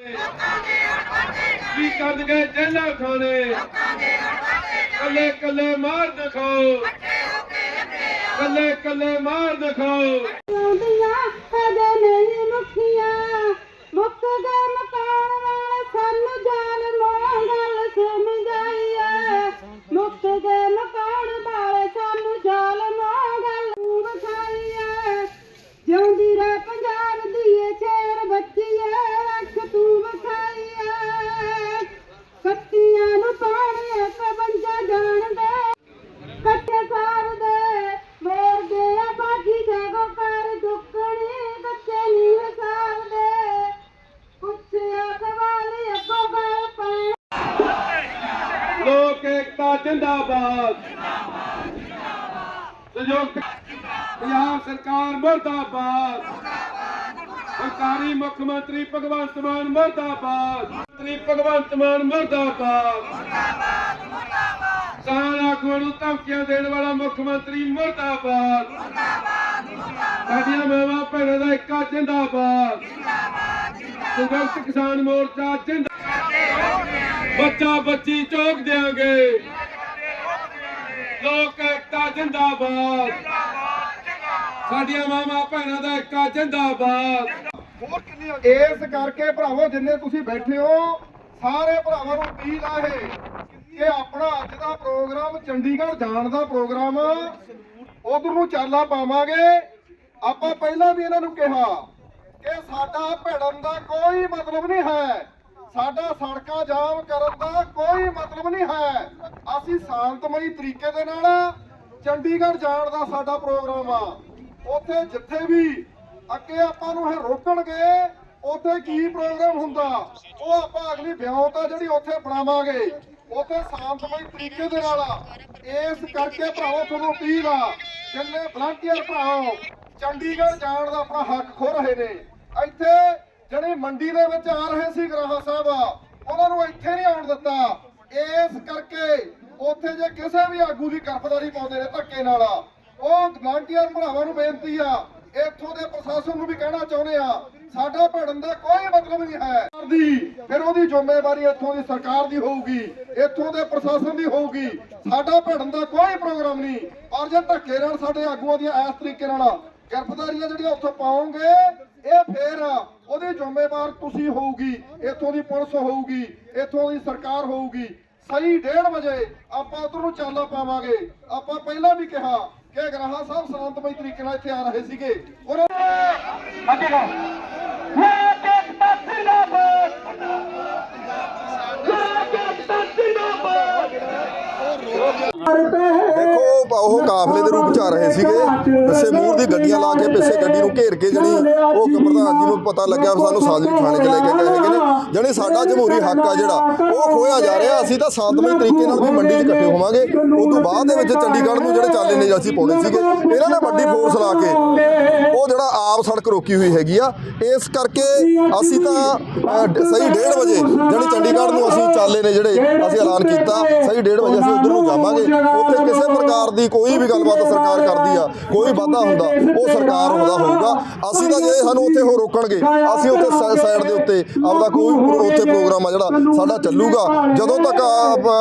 ਕੀ ਕਰਨਗੇ ਜੇਲਾਂ ਖਾਣੇ? ਕੱਲੇ ਕੱਲੇ ਮਾਰ ਦਿਖਾਓ। ਕੱਲੇ ਕੱਲੇ ਮਾਰ ਦਿਖਾਓ। ਆਉਂਦੀਆਂ ਹਜੇ ਨਹੀਂ ਮੁਖੀਆਂ ਮੁੱਕ ਗਏ ਮਕਾਨ ਜਿੰਦਾਬਾਦ। ਸੰਯੁਕਤ ਪੰਜਾਬ ਸਰਕਾਰ ਮਰਦਾਬਾਦ। ਸਰਕਾਰੀ ਮੁੱਖ ਮੰਤਰੀ ਭਗਵੰਤ ਮਾਨ ਮਰਦਾਬਾਦ। ਮੰਤਰੀ ਭਗਵੰਤ ਮਾਨ ਮਰਦਾਬਾਦ। ਕਿਸਾਨ ਆਗੂਆਂ ਧਮਕੀਆਂ ਦੇਣ ਵਾਲਾ ਮੁੱਖ ਮੰਤਰੀ ਮਰਦਾਬਾਦ। ਸਾਡੀਆਂ ਮਾਵਾਂ ਭੈਣਾਂ ਦਾ ਇੱਕਾ ਜਿੰਦਾਬਾਦ। ਸੰਯੁਕਤ ਕਿਸਾਨ ਮੋਰਚਾ ਜਿੰਦਾਬਾਦ ਬੱਚਾ ਬੱਚੀ ਚੌਕ ਦਿਆਂਗੇ। ਲੋਕ ਏਕਤਾ ਜਿੰਦਾਬਾਦ। ਸਾਡੀਆਂ ਮਾਵਾਂ ਭੈਣਾਂ ਦਾ ਏਕਾ ਜਿੰਦਾਬਾਦ। ਇਸ ਕਰਕੇ ਭਰਾਵੋ ਜਿੰਨੇ ਤੁਸੀਂ ਬੈਠੇ ਹੋ ਸਾਰੇ ਭਰਾਵਾਂ ਨੂੰ ਅਪੀਲ ਆ ਇਹ ਕਿ ਆਪਣਾ ਅੱਜ ਦਾ ਪ੍ਰੋਗਰਾਮ ਚੰਡੀਗੜ੍ਹ ਜਾਣ ਦਾ ਪ੍ਰੋਗਰਾਮ ਉਧਰ ਨੂੰ ਚਾਲਾ ਪਾਵਾਂਗੇ। ਆਪਾਂ ਪਹਿਲਾਂ ਵੀ ਇਹਨਾਂ ਨੂੰ ਕਿਹਾ ਕਿ ਸਾਡਾ ਭਿੜਨ ਦਾ ਕੋਈ ਮਤਲਬ ਨਹੀਂ ਹੈ। ਸਾਡਾ ਸੜਕਾਂ ਜਾਮ ਕਰਨ ਦਾ ਕੋਈ ਮਤਲਬ ਨਹੀਂ ਹੈ। ਅਸੀਂ ਸ਼ਾਂਤਮਈ ਤਰੀਕੇ ਦੇ ਨਾਲ ਚੰਡੀਗੜ੍ਹ ਜਾਣ ਦਾ ਸਾਡਾ ਪ੍ਰੋਗਰਾਮ ਆ। ਉੱਥੇ ਜਿੱਥੇ ਵੀ ਅੱਗੇ ਆਪਾਂ ਨੂੰ ਇਹ ਰੋਕਣਗੇ, ਉੱਥੇ ਕੀ ਪ੍ਰੋਗਰਾਮ ਹੁੰਦਾ, ਉਹ ਆਪਾਂ ਅਗਲੀ ਵਿਆਹਤਾ ਜਿਹੜੀ ਉੱਥੇ ਬਣਾਵਾਂਗੇ। ਉੱਥੇ ਸ਼ਾਂਤਮਈ ਤਰੀਕੇ ਦੇ ਨਾਲ ਇਸ ਕਰਕੇ ਭਰਾਵੋ ਤੁਹਾਨੂੰ ਅਪੀਲ ਆ, ਜਿੰਨੇ ਵਲੰਟੀਅਰ ਭਰਾਓ, ਚੰਡੀਗੜ੍ਹ ਜਾਣ ਦਾ ਆਪਣਾ ਹੱਕ ਖੋ ਰਹੇ ਨੇ। ਇੱਥੇ ਜਿਹੜੇ ਮੰਡੀ ਦੇ ਵਿੱਚ ਆ ਰਹੇ ਸੀ ਗਰਾਹਾ ਸਾਹਿਬ, ਉਹਨਾਂ ਨੂੰ ਇੱਥੇ ਨਹੀਂ ਆਉਣ ਦਿੱਤਾ। ਇਸ ਕਰਕੇ ਉੱਥੇ ਜੇ ਕਿਸੇ ਵੀ ਆਗੂ ਦੀ ਕਰਫਦਾਰੀ ਪਾਉਂਦੇ ਨੇ ਧੱਕੇ ਨਾਲ, ਉਹ ਵਲੰਟੀਅਰ ਭਰਾਵਾਂ ਨੂੰ ਬੇਨਤੀ ਆ, ਇੱਥੋਂ ਦੇ ਪ੍ਰਸ਼ਾਸਨ ਨੂੰ ਵੀ ਕਹਿਣਾ ਚਾਹੁੰਦੇ ਆ, ਸਾਡਾ ਭੜਨ ਦਾ ਕੋਈ ਮਤਲਬ ਨਹੀਂ ਹੈ। ਦੀ, ਫਿਰ ਉਹਦੀ ਜ਼ਿੰਮੇਵਾਰੀ ਇੱਥੋਂ ਦੀ ਸਰਕਾਰ ਦੀ ਹੋਊਗੀ, ਇੱਥੋਂ ਦੇ ਪ੍ਰਸ਼ਾਸਨ ਦੀ ਹੋਊਗੀ। ਸਾਡਾ ਭੜਨ ਦਾ ਕੋਈ ਪ੍ਰੋਗਰਾਮ ਨਹੀਂ। ਔਰ ਜੇ ਧੱਕੇ ਨਾਲ ਸਾਡੇ ਆਗੂਆਂ ਦੀਆਂ ਇਸ ਤਰੀਕੇ ਨਾਲ ਗ੍ਰਿਫਤਾਰੀਆਂ ਜਿਹੜੀਆਂ ਉੱਥੇ ਪਾਉਂਗੇ, ਇਹ ਫੇਰ ਉਹਦੀ ਜ਼ਿੰਮੇਵਾਰ ਤੁਸੀਂ ਹੋਊਗੀ ਇੱਥੋਂ ਦੀ ਪੁਲਿਸ ਹੋਊਗੀ ਇੱਥੋਂ ਦੀ ਸਰਕਾਰ ਹੋਊਗੀ। ਸਹੀ 1:30 ਵਜੇ ਆਪਾਂ ਉਧਰ ਨੂੰ ਚਾਲਾ ਪਾਵਾਂਗੇ। ਆਪਾਂ ਪਹਿਲਾਂ ਵੀ ਕਿਹਾ ਕਿ ਗਰਾਹਾ ਸਾਹਿਬ ਸ਼ਾਂਤਮਈ ਤਰੀਕੇ ਨਾਲ ਇੱਥੇ ਆ ਰਹੇ ਸੀਗੇ। ਉਹਨਾਂ ਦੇਖੋ ਉਹ ਕਾਫਲੇ ਦੇ ਰੂਪ ਚ ਆ ਰਹੇ ਸੀਗੇ। ਪਿੱਛੇ ਮੂਰ ਦੀ ਗੱਡੀਆਂ ਲਾ ਕੇ ਪਿੱਛੇ ਗੱਡੀ ਨੂੰ ਘੇਰ ਕੇ ਜਣੀ ਉਹ ਪ੍ਰਧਾਨ ਜੀ ਨੂੰ ਪਤਾ ਲੱਗਿਆ ਵੀ ਸਾਨੂੰ ਸਾਜ਼ਲੀ ਥਾਣੇ 'ਚ ਲੈ ਕੇ ਗਏ ਹੈਗੇ ਨੇ। ਜਾਣੀ ਸਾਡਾ ਜਮਹੂਰੀ ਹੱਕ ਆ ਜਿਹੜਾ, ਉਹ ਖੋਇਆ ਜਾ ਰਿਹਾ, ਅਸੀਂ ਤਾਂ ਸ਼ਾਂਤਮਈ ਤਰੀਕੇ ਨਾਲ ਵੀ ਮੰਡੀ 'ਚ ਇਕੱਠੇ ਹੋਵਾਂਗੇ। ਉਸ ਤੋਂ ਬਾਅਦ ਦੇ ਵਿੱਚ ਚੰਡੀਗੜ੍ਹ ਨੂੰ ਜਿਹੜੇ ਚਾਲੇ ਨੇ ਅਸੀਂ ਪਾਉਣੇ ਸੀਗੇ, ਇਹਨਾਂ ਨੇ ਵੱਡੀ ਫੋਰਸ ਲਾ ਕੇ ਉਹ ਜਿਹੜਾ ਆਪ ਸੜਕ ਰੋਕੀ ਹੋਈ ਹੈਗੀ ਆ, ਇਸ ਕਰਕੇ ਅਸੀਂ ਤਾਂ ਸਹੀ 1:30 ਵਜੇ ਜਣੀ ਚੰਡੀਗੜ੍ਹ ਨੂੰ ਅਸੀਂ ਚਾਲੇ ਨੇ ਜਿਹੜੇ ਅਸੀਂ ਐਲਾਨ ਕੀਤਾ, ਸਹੀ 1:30 ਵਜੇ ਅਸੀਂ ਉਧਰ ਨੂੰ ਜਾਵਾਂਗੇ। ਉੱਥੇ ਕਿਸੇ ਪ੍ਰਕਾਰ ਦੀ ਕੋਈ ਵੀ ਗੱਲਬਾਤ ਸਰਕਾਰ ਕਰਦੀ ਆ, ਕੋਈ ਵਾਧਾ ਹੁੰਦਾ, ਉਹ ਸਰਕਾਰ ਉਹਦਾ ਹੋਊਗਾ। ਅਸੀਂ ਤਾਂ ਜੇ ਸਾਨੂੰ ਉੱਥੇ ਉਹ ਰੋਕਣਗੇ, ਅਸੀਂ ਉੱਥੇ ਸਾਈਡ ਦੇ ਉੱਤੇ ਆਪਦਾ ਕੋਈ ਪ੍ਰੋ- ਉੱਥੇ ਪ੍ਰੋਗਰਾਮ ਆ ਜਿਹੜਾ ਸਾਡਾ ਚੱਲੂਗਾ। ਜਦੋਂ ਤੱਕ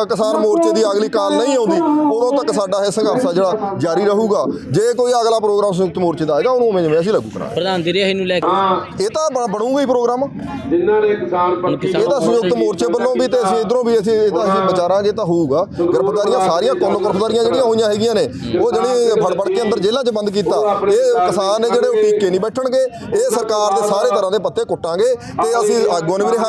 ਕਿਸਾਨ ਮੋਰਚੇ ਦੀ ਅਗਲੀ ਕਾਲ ਨਹੀਂ ਆਉਂਦੀ ਉਦੋਂ ਤੱਕ ਸਾਡਾ ਇਹ ਸੰਘਰਸ਼ ਆ ਜਿਹੜਾ ਜਾਰੀ ਰਹੂਗਾ। ਜੇ ਕੋਈ ਅਗਲਾ ਪ੍ਰੋਗਰਾਮ ਸੰਯੁਕਤ ਮੋਰਚੇ ਦਾ ਆਏਗਾ ਉਹਨੂੰ ਉਵੇਂ ਜਿਵੇਂ ਅਸੀਂ ਲਾਗੂ ਕਰਾਂਗੇ। ਪ੍ਰਧਾਨ ਦੀ ਰਿਹਾਈ ਨੂੰ ਲੈ ਕੇ। ਹਾਂ। ਇਹ ਤਾਂ ਬਣ- ਬਣੂਗਾ ਹੀ ਪ੍ਰੋਗਰਾਮ। ਜਿਨ੍ਹਾਂ ਨੇ ਕਿਸਾਨ ਪੱਖੀ ਇਹ ਤਾਂ ਸੰਯੁਕਤ ਮੋਰਚੇ ਵੱਲੋਂ ਵੀ ਤੇ ਅਸੀਂ ਇਧਰੋਂ ਵੀ ਅਸੀਂ ਇਹ ਤਾਂ ਅਸੀਂ ਵਿਚਾਰਾਂਗੇ ਤਾਂ ਹੋਊਗਾ। ਗ੍ਰਿਫਤਾਰੀਆਂ ਸਾਰੀਆਂ ਕੁੱਲ ਗ੍ਰਿਫਤਾਰੀਆਂ ਜਿਹੜੀਆਂ ਹੋਈਆਂ ਹੈਗੀਆਂ ਨੇ ਉਹ ਜਿਹੜੀ ਫੜ ਫੜ ਕੇ ਅੰਦਰ ਜੇਲ੍ਹਾਂ 'ਚ ਬੰਦ ਕੀਤਾ। ਇਹ ਕਿਸਾਨ ਨੇ ਜਿਹੜੇ ਉਹ ਟੀਕੇ ਨਹੀਂ ਬੈਠਣਗੇ ਇਹ ਸਰਕਾਰ ਦੇ ਸਾਰੇ ਤਰ੍ਹਾਂ ਦੇ ਪੱਤੇ ਕੁੱਟਾਂਗੇ ਤੇ ਅਸੀਂ ਆਗੂਆਂ ਨੂੰ ਵੀ ਰਿਹਾ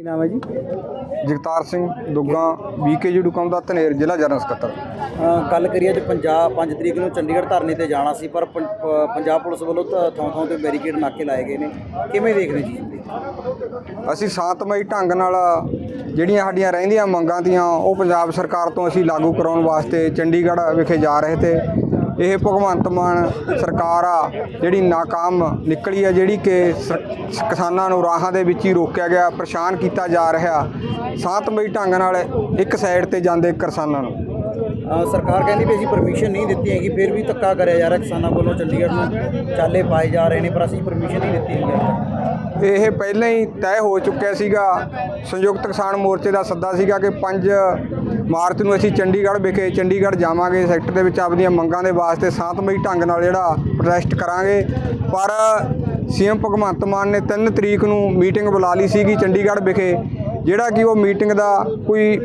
ਕੀ ਨਾਮ ਹੈ ਜੀ? ਜਗਤਾਰ ਸਿੰਘ ਦੁੱਗਾ ਵੀਕੇਯੂ ਡੁਕਮ ਦਾ ਧਨੇਰ ਜ਼ਿਲ੍ਹਾ ਜਨਰਲ ਸਕੱਤਰ। ਗੱਲ ਕਰੀਏ ਤੇ ਪੰਜਾਬ 5 ਤਰੀਕ ਨੂੰ ਚੰਡੀਗੜ੍ਹ ਧਰਨੇ ਤੇ ਜਾਣਾ ਸੀ ਪਰ ਪੰ- ਪ- ਪੰਜਾਬ ਪੁਲਿਸ ਵੱਲੋਂ ਥਾਂ ਥਾਂ ਤੇ ਬੈਰੀਕੇਡ ਨਾਕੇ ਲਾਏ ਗਏ ਨੇ। ਕਿਵੇਂ ਦੇਖ ਰਹੇ ਜੀ? ਅਸੀਂ ਸ਼ਾਂਤਮਈ ਢੰਗ ਨਾਲ ਜਿਹੜੀਆਂ ਸਾਡੀਆਂ ਰਹਿੰਦੀਆਂ ਮੰਗਾਂ ਤੀਆਂ ਉਹ ਪੰਜਾਬ ਸਰਕਾਰ ਤੋਂ ਅਸੀਂ ਲਾਗੂ ਕਰਾਉਣ ਵਾਸਤੇ ਚੰਡੀਗੜ੍ਹ ਵਿਖੇ ਜਾ ਰਹੇ ਤੇ ਇਹ ਭਗਵੰਤ ਮਾਨ ਸਰਕਾਰ ਆ ਜਿਹੜੀ ਨਾਕਾਮ ਨਿਕਲੀ ਆ ਜਿਹੜੀ ਕਿ ਕਿਸਾਨਾਂ ਨੂੰ ਰਾਹਾਂ ਦੇ ਵਿੱਚ ਹੀ ਰੋਕਿਆ ਗਿਆ ਪਰੇਸ਼ਾਨ ਕੀਤਾ ਜਾ ਰਿਹਾ। ਸ਼ਾਂਤਮਈ ਢੰਗ ਨਾਲ ਇੱਕ ਸਾਈਡ ਤੇ ਜਾਂਦੇ ਕਿਸਾਨਾਂ ਨੂੰ। ਸਰਕਾਰ ਕਹਿੰਦੀ ਵੀ ਅਸੀਂ ਪਰਮਿਸ਼ਨ ਨਹੀਂ ਦਿੱਤੀ ਹੈਗੀ ਫਿਰ ਵੀ ਧੱਕਾ ਕਰਿਆ ਜਾ ਰਿਹਾ ਕਿਸਾਨਾਂ ਵੱਲੋਂ। ਚੰਡੀਗੜ੍ਹ ਨੂੰ ਚਾਲੇ ਪਾਏ ਜਾ ਰਹੇ ਨੇ ਪਰ ਅਸੀਂ ਪਰਮਿਸ਼ਨ ਨਹੀਂ ਦਿੱਤੀ ਹੈਗੀ। ਇਹ ਪਹਿਲਾਂ ਹੀ ਤੈਅ ਹੋ ਚੁੱਕਿਆ ਸੀਗਾ। ਸੰਯੁਕਤ ਕਿਸਾਨ ਮੋਰਚੇ ਦਾ ਸੱਦਾ ਸੀਗਾ ਕਿ 5 ਮਾਰਚ ਨੂੰ ਅਸੀਂ ਚੰਡੀਗੜ੍ਹ ਵਿਖੇ ਚੰਡੀਗੜ੍ਹ ਜਾਵਾਂਗੇ, ਸੈਕਟਰ ਦੇ ਵਿੱਚ ਆਪਣੀਆਂ ਮੰਗਾਂ ਦੇ ਵਾਸਤੇ ਸ਼ਾਂਤਮਈ ਢੰਗ ਨਾਲ ਜਿਹੜਾ ਪ੍ਰੋਟੈਸਟ ਕਰਾਂਗੇ। ਪਰ ਸੀਐਮ ਭਗਵੰਤ ਮਾਨ ਨੇ 3 ਤਰੀਕ ਨੂੰ ਮੀਟਿੰਗ ਬੁਲਾ ਲਈ ਸੀਗੀ ਚੰਡੀਗੜ੍ਹ ਵਿਖੇ, ਜਿਹੜਾ ਕਿ ਉਹ ਮੀਟਿੰਗ ਦਾ ਕੋਈ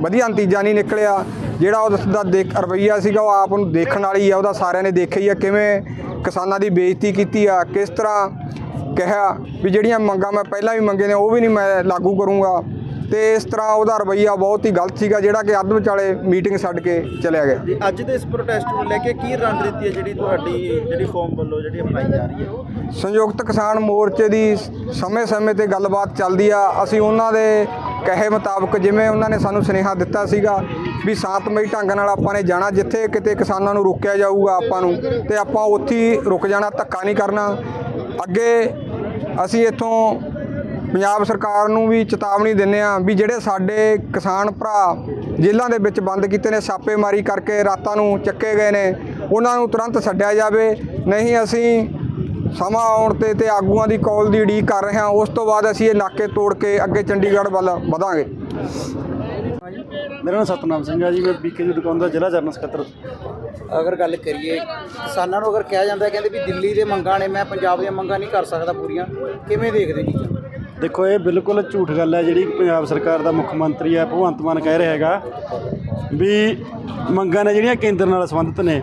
ਵਧੀਆ ਨਤੀਜਾ ਨਹੀਂ ਨਿਕਲਿਆ। ਜਿਹੜਾ ਉਹਦਾ ਦੇਖ ਰਵੱਈਆ ਸੀਗਾ, ਉਹ ਆਪ ਨੂੰ ਦੇਖਣ ਵਾਲੀ ਆ, ਉਹਦਾ ਸਾਰਿਆਂ ਨੇ ਦੇਖਿਆ ਹੀ ਆ, ਕਿਵੇਂ ਕਿਸਾਨਾਂ ਦੀ ਬੇਇੱਜ਼ਤੀ ਕੀਤੀ ਆ, ਕਿਸ ਤਰ੍ਹਾਂ ਕਿਹਾ ਵੀ ਜਿਹੜੀਆਂ ਮੰਗਾਂ ਮੈਂ ਪਹਿਲਾਂ ਵੀ ਮੰਗੇ ਨੇ, ਉਹ ਵੀ ਨਹੀਂ ਮੈਂ ਲਾਗੂ ਕਰੂੰਗਾ। ਤੇ ਇਸ ਤਰ੍ਹਾਂ ਉਹਦਾ ਰਵੱਈਆ ਬਹੁਤ ਹੀ ਗਲਤ ਸੀਗਾ ਜਿਹੜਾ ਕਿ ਅੱਧ ਵਿਚਾਲੇ ਮੀਟਿੰਗ ਛੱਡ ਕੇ ਚਲਿਆ ਗਿਆ। ਜੀ ਅੱਜ ਦੇ ਇਸ ਪ੍ਰੋਟੈਸਟ ਨੂੰ ਲੈ ਕੇ ਕੀ ਰਣਨੀਤੀ ਹੈ ਜਿਹੜੀ ਤੁਹਾਡੀ ਜਿਹੜੀ ਫੋਰਮ ਵੱਲੋਂ ਜਿਹੜੀ ਅਪਣਾਈ ਜਾ ਰਹੀ ਹੈ? ਸੰਯੁਕਤ ਕਿਸਾਨ ਮੋਰਚੇ ਦੀ ਸਮੇਂ-ਸਮੇਂ ਤੇ ਗੱਲਬਾਤ ਚੱਲਦੀ ਆ। ਅਸੀਂ ਉਹਨਾਂ ਦੇ ਕਹੇ ਮੁਤਾਬਕ ਜਿਵੇਂ ਉਹਨਾਂ ਨੇ ਸਾਨੂੰ ਸੁਨੇਹਾ ਦਿੱਤਾ ਸੀਗਾ ਵੀ ਸ਼ਾਂਤਮਈ ਢੰਗ ਨਾਲ ਆਪਾਂ ਨੇ ਜਾਣਾ ਜਿੱਥੇ ਕਿਤੇ ਕਿਸਾਨਾਂ ਨੂੰ ਰੋਕਿਆ ਜਾਊਗਾ ਆਪਾਂ ਨੂੰ ਤੇ ਆਪਾਂ ਉੱਥੇ ਹੀ ਰੁਕ ਜਾਣਾ ਧੱਕਾ ਨਹੀਂ ਕਰਨਾ। ਅੱਗੇ ਅਸੀਂ ਇੱਥੋਂ ਪੰਜਾਬ ਸਰਕਾਰ ਨੂੰ ਵੀ ਚੇਤਾਵਨੀ ਦਿੰਨੇ ਆ ਵੀ ਜਿਹੜੇ ਸਾਡੇ ਕਿਸਾਨ ਭਰਾ ਜੇਲ੍ਹਾਂ ਦੇ ਵਿੱਚ ਬੰਦ ਕੀਤੇ ਨੇ ਛਾਪੇਮਾਰੀ ਕਰਕੇ ਰਾਤਾਂ ਨੂੰ ਚੱਕੇ ਗਏ ਨੇ ਉਹਨਾਂ ਨੂੰ ਤੁਰੰਤ ਛੱਡਿਆ ਜਾਵੇ। ਨਹੀਂ ਅਸੀਂ ਸਮਾਂ ਆਉਣ ਤੇ ਤੇ ਆਗੂਆਂ ਦੀ ਕਾਲ ਦੀ ਉਡੀਕ ਕਰ ਰਹੇ ਹਾਂ। ਉਸ ਤੋਂ ਬਾਅਦ ਅਸੀਂ ਇਹ ਨਾਕੇ ਤੋੜ ਕੇ ਅੱਗੇ ਚੰਡੀਗੜ੍ਹ ਵੱਲ ਵਧਾਂਗੇ। ਮੇਰਾ ਨਾਮ ਸਤਨਾਮ ਸਿੰਘ ਆ ਜੀ ਮੈਂ ਬੀਕੇ ਦੀ ਦੁਕਾਨ ਦਾ ਜ਼ਿਲ੍ਹਾ ਜਰਨਲ ਸਕੱਤਰ। ਅਗਰ ਗੱਲ ਕਰੀਏ ਕਿਸਾਨਾਂ ਨੂੰ ਅਗਰ ਕਿਹਾ ਜਾਂਦਾ ਹੈ ਕਹਿੰਦੇ ਵੀ ਦਿੱਲੀ ਦੇ ਮੰਗਾਂ ਨੇ ਮੈਂ ਪੰਜਾਬ ਦੀਆਂ ਮੰਗਾਂ ਨਹੀਂ ਕਰ ਸਕਦਾ ਪੂਰੀਆਂ। ਕਿਵੇਂ ਦੇਖਦੇ ਜੀ? ਦੇਖੋ, ਇਹ ਬਿਲਕੁਲ ਝੂਠ ਗੱਲ ਹੈ ਜਿਹੜੀ ਪੰਜਾਬ ਸਰਕਾਰ ਦਾ ਮੁੱਖ ਮੰਤਰੀ ਹੈ, ਭਗਵੰਤ ਮਾਨ ਕਹਿ ਰਿਹਾ ਹੈਗਾ ਵੀ ਮੰਗਾਂ ਨੇ ਜਿਹੜੀਆਂ ਕੇਂਦਰ ਨਾਲ ਸੰਬੰਧਿਤ ਨੇ,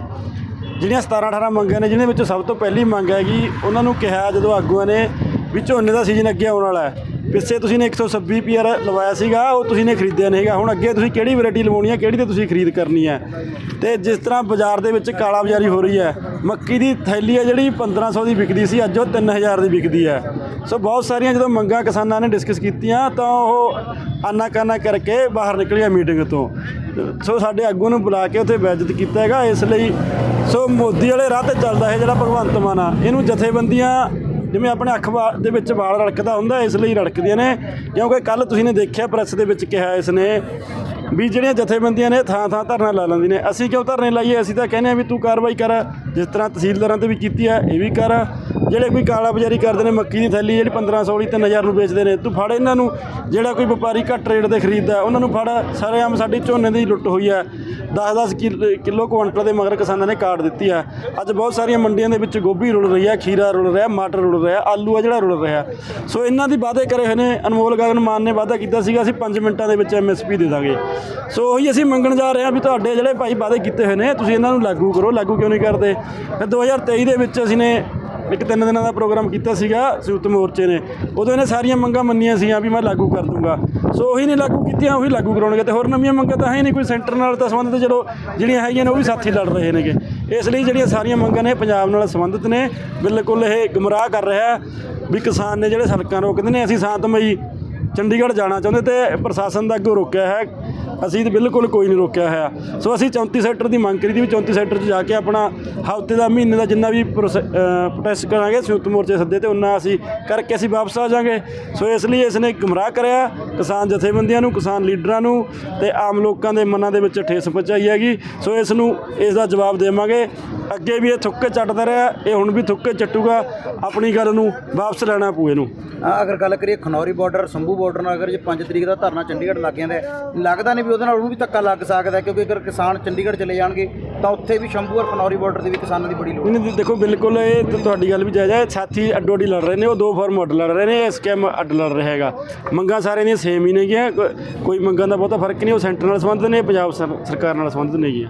ਜਿਹੜੀਆਂ 17 18 ਮੰਗਾਂ ਨੇ, ਜਿਹਦੇ ਵਿੱਚੋਂ ਸਭ ਤੋਂ ਪਹਿਲੀ ਮੰਗ ਹੈਗੀ, ਉਹਨਾਂ ਨੂੰ ਕਿਹਾ ਜਦੋਂ ਆਗੂਆਂ ਨੇ ਵੀ ਝੋਨੇ ਦਾ ਸੀਜ਼ਨ ਅੱਗੇ ਆਉਣ ਵਾਲਾ ਹੈ ਪਿੱਛੇ ਤੁਸੀਂ ਨੇ 126 ਪੀਆਰ ਲਵਾਇਆ ਸੀਗਾ, ਉਹ ਤੁਸੀਂ ਨੇ ਖਰੀਦਿਆ ਨਹੀਂ ਹੈਗਾ। ਹੁਣ ਅੱਗੇ ਤੁਸੀਂ ਕਿਹੜੀ ਵੈਰਾਈਟੀ ਲਵਾਉਣੀ ਹੈ, ਕਿਹੜੀ ਤੇ ਤੁਸੀਂ ਖਰੀਦ ਕਰਨੀ ਹੈ? ਤੇ ਜਿਸ ਤਰ੍ਹਾਂ ਬਾਜ਼ਾਰ ਦੇ ਵਿੱਚ ਕਾਲਾ ਬਾਜ਼ਾਰੀ ਹੋ ਰਹੀ ਹੈ, ਮੱਕੀ ਦੀ ਥੈਲੀ ਹੈ ਜਿਹੜੀ 1500 ਦੀ ਵਿਕਦੀ ਸੀ, ਅੱਜ ਉਹ 3000 ਦੀ ਵਿਕਦੀ ਹੈ। ਸੋ ਬਹੁਤ ਸਾਰੀਆਂ ਜਦੋਂ ਮੰਗਾਂ ਕਿਸਾਨਾਂ ਨੇ ਡਿਸਕਸ ਕੀਤੀਆਂ, ਤਾਂ ਉਹ ਆਨਾ ਕਾਨਾ ਕਰਕੇ ਬਾਹਰ ਨਿਕਲਿਆ ਮੀਟਿੰਗ ਤੋਂ। ਸੋ ਸਾਡੇ ਆਗੂ ਨੂੰ ਬੁਲਾ ਕੇ ਉੱਥੇ ਬੇਇੱਜ਼ਤ ਕੀਤਾ ਹੈਗਾ, ਇਸ ਲਈ ਸੋ ਮੋਦੀ ਵਾਲੇ ਰਾਹ ਤੇ ਚੱਲਦਾ ਹੈ ਜਿਹੜਾ ਭਗਵੰਤ ਮਾਨ ਆ। ਇਹਨੂੰ ਜਥੇਬੰਦੀਆਂ ਜਿਵੇਂ ਆਪਣੇ ਅੱਖ ਵਾ- ਦੇ ਵਿੱਚ ਵਾਲ ਰੜਕਦਾ ਹੁੰਦਾ, ਇਸ ਲਈ ਰੜਕਦੀਆਂ ਨੇ, ਕਿਉਂਕਿ ਕੱਲ ਤੁਸੀਂ ਨੇ ਦੇਖਿਆ ਪ੍ਰੈਸ ਦੇ ਵਿੱਚ ਕਿਹਾ ਇਸ ਨੇ ਵੀ ਜਿਹੜੀਆਂ ਜਥੇਬੰਦੀਆਂ ਨੇ ਥਾਂ ਥਾਂ ਧਰਨਾ ਲਾ ਲੈਂਦੀ ਨੇ। ਅਸੀਂ ਕਿਉਂ ਧਰਨੇ ਲਾਈਏ? ਅਸੀਂ ਤਾਂ ਕਹਿੰਦੇ ਆ ਵੀ ਤੂੰ ਕਾਰਵਾਈ ਕਰ, ਜਿਸ ਤਰ੍ਹਾਂ ਤਹਿਸੀਲਦਾਰਾਂ ਤੇ ਵੀ ਕੀਤੀ ਹੈ ਇਹ ਵੀ ਕਰ। ਜਿਹੜੇ ਕੋਈ ਕਾਲਾ ਬਜ਼ਾਰੀ ਕਰਦੇ ਨੇ, ਮੱਕੀ ਦੀ ਥੈਲੀ ਜਿਹੜੀ 1500 ਵਾਲੀ 3000 ਨੂੰ ਵੇਚਦੇ ਨੇ, ਤੂੰ ਫੜ ਇਹਨਾਂ ਨੂੰ। ਜਿਹੜਾ ਕੋਈ ਵਪਾਰੀ ਘੱਟ ਰੇਟ ਤੇ ਖਰੀਦਦਾ, ਉਹਨਾਂ ਨੂੰ ਫੜ। ਸਾਰੇ ਆਮ ਸਾਡੀ ਝੋਨੇ ਦੀ ਲੁੱਟ ਹੋਈ ਹੈ 10-10 ਕਿਲੋ ਕੁਇੰਟਲ ਦੇ ਮਗਰ ਕਿਸਾਨਾਂ ਨੇ ਕਾਟ ਦਿੱਤੀ ਆ। ਅੱਜ ਬਹੁਤ ਸਾਰੀਆਂ ਮੰਡੀਆਂ ਦੇ ਵਿੱਚ ਗੋਭੀ ਰੁਲ ਰਹੀ ਹੈ ਖੀਰਾ ਰੁਲ ਰਿਹਾ, ਮਟਰ ਰੁਲ ਰਿਹਾ, ਆਲੂ ਆ ਜਿਹੜਾ ਰੁਲ ਰਿਹਾ। ਸੋ ਇਹਨਾਂ ਦੀ ਵਾਅਦੇ ਕਰੇ ਹੋਏ ਨੇ, ਅਨਮੋਲ ਗਗਨ ਮਾਨ ਨੇ ਵਾਅਦਾ ਕੀਤਾ ਸੀਗਾ, ਅਸੀਂ 5 ਮਿੰਟਾਂ ਦੇ ਵਿੱਚ ਐਮਐਸਪੀ ਦੇ ਦਾਂਗੇ। ਸੋ ਉਹੀ ਅਸੀਂ ਮੰਗਣ ਜਾ ਰਹੇ ਹਾਂ ਵੀ ਤੁਹਾਡੇ ਜਿਹੜੇ ਭਾਈ ਵਾਅਦੇ ਕੀਤੇ ਹੋਏ ਨੇ, ਤੁਸੀਂ ਇਹਨਾਂ ਨੂੰ ਲਾਗੂ ਕਰੋ, ਲਾਗੂ ਕਿਉਂ ਨਹੀਂ ਕਰਦੇ? ਫਿਰ 2023 ਦੇ ਵਿੱਚ ਅਸੀਂ ਨੇ ਇੱਕ ਤਿੰਨ ਦਿਨਾਂ ਦਾ ਪ੍ਰੋਗਰਾਮ ਕੀਤਾ ਸੀਗਾ ਸੰਯੁਕਤ ਮੋਰਚੇ ਨੇ। ਉਦੋਂ ਇਹਨੇ ਸਾਰੀਆਂ ਮੰਗਾਂ ਮੰਨੀਆਂ ਸੀਆਂ ਵੀ ਮੈਂ ਲਾਗੂ ਕਰ ਦੂੰਗਾ। ਸੋ ਉਹੀ ਨਹੀਂ ਲਾਗੂ ਕੀਤੀਆਂ, ਉਹੀ ਲਾਗੂ ਕਰਾਉਣਗੇ। ਤੇ ਹੋਰ ਨਵੀਆਂ ਮੰਗਾਂ ਤਾਂ ਹੈ ਨਹੀਂ, ਕੋਈ ਸੈਂਟਰ ਨਾਲ ਤਾਂ ਸੰਬੰਧਿਤ ਚਲੋ, ਜਿਹੜੀਆਂ ਹੈਗੀਆਂ ਨੇ ਉਹ ਵੀ ਸਾਥੀ ਲੜ ਰਹੇ ਨੇਗੇ। ਇਸ ਲਈ ਜਿਹੜੀਆਂ ਸਾਰੀਆਂ ਮੰਗਾਂ ਨੇ ਪੰਜਾਬ ਨਾਲ ਸੰਬੰਧਿਤ ਨੇ। ਬਿਲਕੁਲ ਇਹ ਗੁੰਮਰਾਹ ਕਰ ਰਿਹਾ ਵੀ ਕਿਸਾਨ ਨੇ ਜਿਹੜੇ ਸੜਕਾਂ ਰੋਕਦੇ ਨੇ, ਅਸੀਂ ਸ਼ਾਂਤਮਈ ਚੰਡੀਗੜ੍ਹ ਜਾਣਾ ਚਾਹੁੰਦੇ ਤੇ ਪ੍ਰਸ਼ਾਸਨ ਦਾ ਅੱਗੋਂ ਰੋਕਿਆ ਹੈ। ਅਸੀਂ ਤਾਂ ਬਿਲਕੁਲ ਕੋਈ ਨਹੀਂ ਰੋਕਿਆ ਹੋਇਆ। ਸੋ ਅਸੀਂ 34 ਸੈਕਟਰ ਦੀ ਮੰਗ ਕਰੀ ਦੀ ਵੀ 34 ਸੈਕਟਰ 'ਚ ਜਾ ਕੇ ਆਪਣਾ ਹਫ਼ਤੇ ਦਾ ਮਹੀਨੇ ਦਾ ਜਿੰਨਾ ਵੀ ਪ੍ਰੋਟੈਸਟ ਕਰਾਂਗੇ ਸੰਯੁਕਤ ਮੋਰਚੇ ਸੱਦੇ ਤੇ ਉਹਨਾਂ ਅਸੀਂ ਕਰਕੇ ਅਸੀਂ ਵਾਪਸ ਆ ਜਾਾਂਗੇ। ਸੋ ਇਸ ਲਈ ਇਸ ਨੇ ਗੁੰਮਰਾਹ ਕਰਿਆ ਕਿਸਾਨ ਜਥੇਬੰਦੀਆਂ ਨੂੰ, ਕਿਸਾਨ ਲੀਡਰਾਂ ਨੂੰ ਤੇ ਆਮ ਲੋਕਾਂ ਦੇ ਮਨਾਂ ਦੇ ਵਿੱਚ ਠੇਸ ਪਹੁੰਚਾਈ ਹੈਗੀ। ਸੋ ਇਸ ਨੂੰ ਇਸ ਦਾ ਜਵਾਬ ਦੇਵਾਂਗੇ। ਅੱਗੇ ਵੀ ਇਹ ਥੁੱਕੇ ਚੱਟਦਾ ਰਿਹਾ, ਇਹ ਹੁਣ ਵੀ ਥੁੱਕੇ ਚੱਟੂਗਾ। ਆਪਣੀ ਗੱਲ ਨੂੰ ਵਾਪਸ ਲੈਣਾ ਪਊ ਇਹਨੂੰ। ਅਗਰ ਗੱਲ ਕਰੀਏ ਖਨੌਰੀ ਬਾਰਡਰ ਸੰਭੂ ਬਾਰਡਰ ਨਾਲ ਅਗਰ ਜੇ 5 ਤਰੀਕ ਦਾ ਧਰਨਾ ਚੰਡੀਗੜ੍ਹ ਲੱਗ ਜਾਂਦਾ ਲੱਗਦਾ ਨਹੀਂ ਵੀ ਉਹਦੇ ਨਾਲ ਉਹਨੂੰ ਵੀ ਧੱਕਾ ਲੱਗ ਸਕਦਾ ਕਿਉਂਕਿ ਅਗਰ ਕਿਸਾਨ ਚੰਡੀਗੜ੍ਹ ਚਲੇ ਜਾਣਗੇ, ਤਾਂ ਉੱਥੇ ਵੀ ਸ਼ੰਭੂ ਔਰ ਖਨੌਰੀ ਬਾਰਡਰ ਦੇ ਵੀ ਕਿਸਾਨਾਂ ਦੀ ਬੜੀ ਲੋੜ ਨਹੀਂ ਦੇਖੋ, ਬਿਲਕੁਲ ਇਹ ਤੁਹਾਡੀ ਗੱਲ ਵੀ ਜਾਇਜ਼ ਹੈ, ਸਾਥੀ ਅੱਡੋ ਅੱਡੀ ਲੜ ਰਹੇ ਨੇ, ਉਹ ਦੋ ਫਾਰਮ ਅੱਡ ਲੜ ਰਹੇ ਨੇ ਇਹ ਸਕੈਮ ਅੱਡ ਲੜ ਰਿਹਾ ਹੈਗਾ। ਮੰਗਾਂ ਸਾਰਿਆਂ ਦੀਆਂ ਸੇਮ ਹੀ ਨੇਗੀਆਂ ਕੋਈ ਮੰਗਾਂ ਦਾ ਬਹੁਤਾ ਫ਼ਰਕ ਨਹੀਂ, ਉਹ ਸੈਂਟਰ ਨਾਲ ਸੰਬੰਧਿਤ ਨੇ, ਪੰਜਾਬ ਸਰਕਾਰ ਨਾਲ ਸੰਬੰਧਿਤ ਨੇਗੀਆਂ।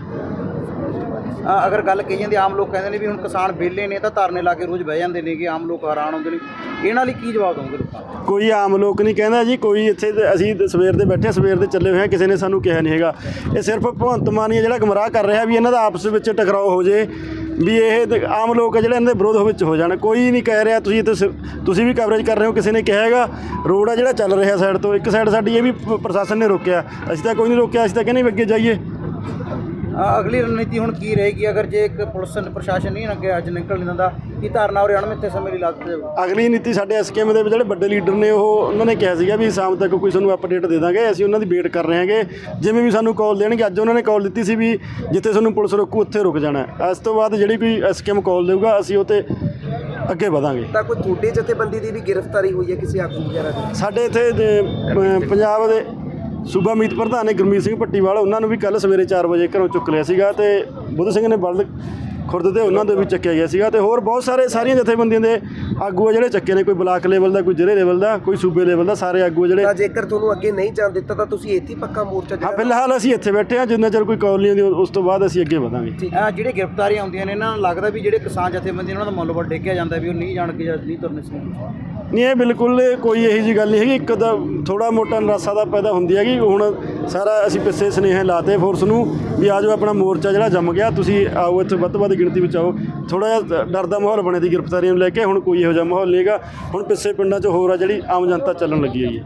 ਅਗਰ ਗੱਲ ਕਹੀ ਜਾਂਦੀ ਆਮ ਲੋਕ ਕਹਿੰਦੇ ਨੇ ਵੀ ਹੁਣ ਕਿਸਾਨ ਵਿਹਲੇ ਨੇ ਤਾਂ ਧਰਨੇ ਲਾ ਕੇ ਰੋਜ਼ ਬਹਿ ਜਾਂਦੇ ਨੇ ਕਿ ਆਮ ਲੋਕ ਹੈਰਾਨ ਹੁੰਦੇ ਨੇ। ਇਹਨਾਂ ਲਈ ਕੀ ਜਵਾਬ ਦਵਾਂਗੇ ਲੋਕਾਂ ਨੂੰ? ਕੋਈ ਆਮ ਲੋਕ ਨਹੀਂ ਕਹਿੰਦਾ ਜੀ ਕੋਈ ਇੱਥੇ ਅਸੀਂ ਸਵੇਰ ਦੇ ਬੈਠੇ ਹਾਂ, ਸਵੇਰ ਦੇ ਚੱਲੇ ਹੋਏ ਹਾਂ ਕਿਸੇ ਨੇ ਸਾਨੂੰ ਕਿਹਾ ਨਹੀਂ ਹੈਗਾ। ਇਹ ਸਿਰਫ ਭਗਵੰਤ ਮਾਨ ਹੀ ਜਿਹੜਾ ਗਮਰਾਹ ਕਰ ਰਿਹਾ ਵੀ ਇਹਨਾਂ ਦਾ ਆਪਸ ਵਿੱਚ ਟਕਰਾਓ ਹੋ ਜੇ ਵੀ ਇਹ ਆਮ ਲੋਕ ਆ ਜਿਹੜੇ ਇਹਨਾਂ ਦੇ ਵਿਰੋਧ ਵਿੱਚ ਹੋ ਜਾਣ। ਕੋਈ ਨਹੀਂ ਕਹਿ ਰਿਹਾ ਤੁਸੀਂ ਤੇ ਸ- ਤੁਸੀਂ ਵੀ ਕਵਰੇਜ ਕਰ ਰਹੇ ਹੋ ਕਿਸੇ ਨੇ ਕਿਹਾ ਹੈਗਾ। ਰੋਡ ਆ ਜਿਹੜਾ ਚੱਲ ਰਿਹਾ ਸਾਈਡ ਤੋਂ ਇੱਕ ਸਾਈਡ ਸਾਡੀ ਇਹ ਵੀ ਪ੍ਰਸ਼ਾਸਨ ਨੇ ਰੋਕਿਆ। ਅਸੀਂ ਤਾਂ ਕੋਈ ਨਹੀਂ ਰੋਕਿਆ ਅਸੀਂ ਤਾਂ ਕਹਿੰਦੇ ਵੀ ਅੱਗੇ ਜਾਈਏ। ਅਗਲੀ ਰਣਨੀਤੀ ਹੁਣ ਕੀ ਰਹੇਗੀ? ਅਗਰ ਜੇ ਇੱਕ ਪੁਲਿਸ ਪ੍ਰਸ਼ਾਸਨ ਨਹੀਂ ਅੱਗੇ ਅੱਜ ਨਿਕਲ ਨਹੀਂ ਦਿੰਦਾ ਕੀ ਧਾਰਨਾ ਔਰ ਅਣਮਿੱਥੇ ਸਮੇਂ ਲਈ ਲਾ ਦਿੱਤੇ ਜਾਊ ਅਗਲੀ ਨੀਤੀ ਸਾਡੇ ਐਸਕੇਐਮ ਦੇ ਜਿਹੜੇ ਵੱਡੇ ਲੀਡਰ ਨੇ ਉਹ ਉਹਨਾਂ ਨੇ ਕਿਹਾ ਸੀਗਾ ਵੀ ਸ਼ਾਮ ਤੱਕ ਕੋਈ ਸਾਨੂੰ ਅਪਡੇਟ ਦੇ ਦਾਂਗੇ ਅਸੀਂ ਉਹਨਾਂ ਦੀ ਵੇਟ ਕਰ ਰਹੇ ਹਾਂਗੇ। ਜਿਵੇਂ ਵੀ ਸਾਨੂੰ ਕਾਲ ਦੇਣਗੇ ਅੱਜ ਉਹਨਾਂ ਨੇ ਕਾਲ ਦਿੱਤੀ ਸੀ ਵੀ ਜਿੱਥੇ ਸਾਨੂੰ ਪੁਲਿਸ ਰੋਕੂ ਉੱਥੇ ਰੁਕ ਜਾਣਾ। ਇਸ ਤੋਂ ਬਾਅਦ ਜਿਹੜੀ ਕੋਈ ਐਸਕੇਐਮ ਕਾਲ ਦੇਊਗਾ ਅਸੀਂ ਉਹ ਤੇ ਅੱਗੇ ਵਧਾਂਗੇ। ਤਾਂ ਕੋਈ ਤੁਹਾਡੇ ਜਥੇਬੰਦੀ ਦੀ ਵੀ ਗ੍ਰਿਫਤਾਰੀ ਹੋਈ ਹੈ ਕਿਸੇ ਆਗੂ ਵਗੈਰਾ ਦੀ? ਸਾਡੇ ਇੱਥੇ ਪੰਜਾਬ ਦੇ ਸੂਬਾ ਮੀਤ ਪ੍ਰਧਾਨ ਨੇ ਗੁਰਮੀਤ ਸਿੰਘ ਭੱਟੀਵਾਲ, ਉਹਨਾਂ ਨੂੰ ਵੀ ਕੱਲ ਸਵੇਰੇ 4 ਵਜੇ ਘਰੋਂ ਚੁੱਕ ਲਿਆ ਸੀਗਾ ਤੇ ਬੁੱਧ ਸਿੰਘ ਨੇ ਬਲਦ ਖੁਰਦ ਤੇ ਉਹਨਾਂ ਦੇ ਵੀ ਚੱਕਿਆ ਗਿਆ ਸੀਗਾ ਤੇ ਹੋਰ ਬਹੁਤ ਸਾਰੇ ਸਾਰੀਆਂ ਜਥੇਬੰਦੀਆਂ ਦੇ ਆਗੂ ਆ ਜਿਹੜੇ ਚੱਕੇ ਨੇ ਕੋਈ ਬਲਾਕ ਲੈਵਲ ਦਾ ਕੋਈ ਜ਼ਿਲ੍ਹੇ ਲੈਵਲ ਦਾ ਕੋਈ ਸੂਬੇ ਲੈਵਲ ਦਾ ਸਾਰੇ ਆਗੂ ਆ ਜਿਹੜੇ ਤਾਂ ਜੇਕਰ ਤੁਹਾਨੂੰ ਅੱਗੇ ਨਹੀਂ ਜਾਣ ਦਿੱਤਾ ਤਾਂ ਤੁਸੀਂ ਇੱਥੇ ਹੀ ਪੱਕਾ ਮੋਰਚਾ ਹਾਂ ਜਿਹੜਾ ਫਿਲਹਾਲ ਅਸੀਂ ਇੱਥੇ ਬੈਠੇ ਹਾਂ ਜਿੰਨਾ ਚਿਰ ਕੋਈ ਕਾਲ ਨਹੀਂ ਆਉਂਦੀ ਉਸ ਤੋਂ ਬਾਅਦ ਅਸੀਂ ਅੱਗੇ ਵਧਾਂਗੇ। ਅ, ਜਿਹੜੇ ਗ੍ਰਿਫਤਾਰੀਆਂ ਆਉਂਦੀਆਂ ਨੇ ਇਹਨਾਂ ਨੂੰ ਲੱਗਦਾ ਵੀ ਜਿਹੜੇ ਕਿਸਾਨ ਜਥੇਬੰਦੀ ਨੇ ਉਹਨਾਂ ਦਾ ਮਨੋਬਲ ਡੇਕਿਆ ਜਾਂਦਾ ਵੀ ਉਹ ਨਹੀਂ ਜਾਣ ਕੇ ਜਾਂ ਨਹੀਂ ਤੁਰਨੇ ਸੀ ਨਹੀਂ ਇਹ ਬਿਲਕੁਲ ਕੋਈ ਇਹੋ ਜੀ ਗੱਲ ਨਹੀਂ ਹੈਗੀ ਇੱਕ ਤਾਂ ਥੋੜਾ ਮੋਟਾ ਨਿਰਾਸ਼ਾ ਦਾ ਪੈਦਾ ਹੁੰਦੀ ਹੈਗੀ ਹੁਣ ਸਾਰਾ ਅਸੀਂ ਪਿੱਛੇ ਸੁਨੇਹੇ ਲਾਤੇ ਫੋਰਸ ਨੂੰ ਵੀ ਆਜੋ ਆਪਣਾ ਮੋਰਚਾ ਜਿਹੜਾ ਜੰਮ ਗਿਆ, ਤੁਸੀਂ ਆਓ ਇੱਥੇ, ਵੱਧ ਤੋਂ ਵੱਧ ਗਿਣਤੀ ਵਿੱਚ ਆਓ। ਥੋੜਾ ਜਿਹਾ ਡਰ ਦਾ ਮਾਹੌਲ ਬਣੇ ਦੀ ਗ੍ਰਿਫਤਾਰੀਆਂ ਨੂੰ ਲੈ ਕੇ, ਹੁਣ ਕੋਈ ਇਹੋ ਜਿਹਾ ਮਾਹੌਲ ਨਹੀਂਗਾ ਹੁਣ ਪਿੱਛੇ ਪਿੰਡਾਂ 'ਚ ਹੋਰ ਆ ਜਿਹੜੀ ਆਮ ਜਨਤਾ ਚੱਲਣ ਲੱਗੀ ਹੈਗੀ।